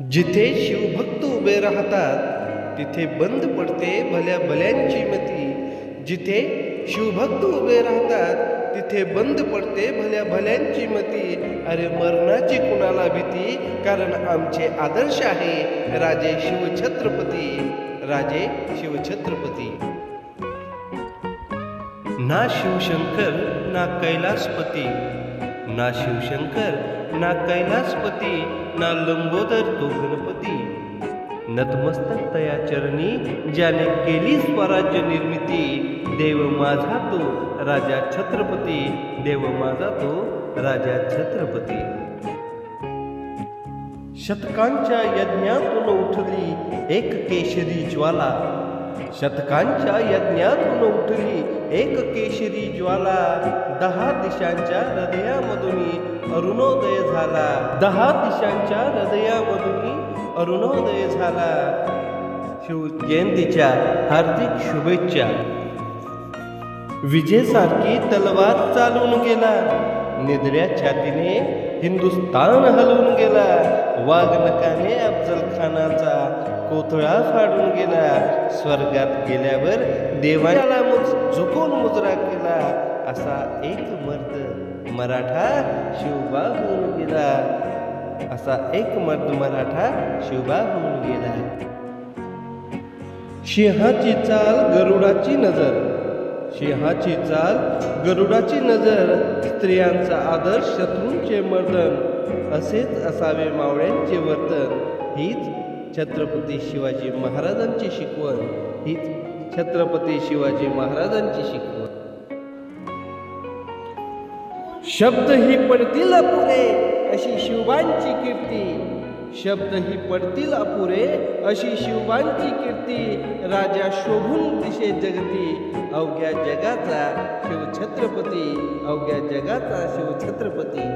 जिथे शिवभक्त उभे राहतात तिथे बंद पडते भल्या भल्यांची मती. जिथे शिवभक्त उभे राहतात तिथे बंद पडते भल्या भल्यांची मती. अरे मरणाची कुणाला भीती? कारण आमचे आदर्श आहे राजे शिवछत्रपती. राजे शिवछत्रपती. ना शिवशंकर ना कैलासपती. ना शिवशंकर ना कैलासपती ना लंबोदर तो गणपती. नतमस्तक तया चरणी ज्याने केली स्वराज्य निर्मिती. देव माझा तो राजा छत्रपती देव माझा तो राजा छत्रपती. शतकांच्या यज्ञातून उठली एक केशरी ज्वाला शतकांच्या यज्ञातून उठली एक केशरी ज्वाला दहा दिशांच्या हृदयामधून अरुणोदय झाला. दहा दिशांच्या हृदयामधून अरुणोदय झाला. शिव जयंतीच्या हार्दिक शुभेच्छा. विजेसारखी तलवार चालून गेला. निधड्या छातीने हिंदुस्तान हलवून गेला. वाघनकाने अफजल खानाचा कोथळा फाडून गेला. स्वर्गात गेल्यावर देवाला मुज झुकून मुजरा केला. असा एक मर्द मराठा शिवबा होऊन गेला. असा एक मर्द मराठा शिवबा होऊन गेला. सिंहाची चाल गरुडाची नजर सिंहाची चाल गरुडाची नजर स्त्रियांचा आदर शत्रूंचे मर्दन असेच असावे मावळ्यांचे वर्तन. हीच छत्रपती शिवाजी महाराजांची शिकवण. हीच छत्रपती शिवाजी महाराजांची शिकवण. शब्द ही पडतील पुरे अशी शिवांची कीर्ती. शब्द ही पडतील अपुरे. अशी शिवबांची कीर्ती राजा शोभून दिशे जगती. अवघ्या जगाचा शिवछत्रपती अवघ्या जगाचा शिवछत्रपती.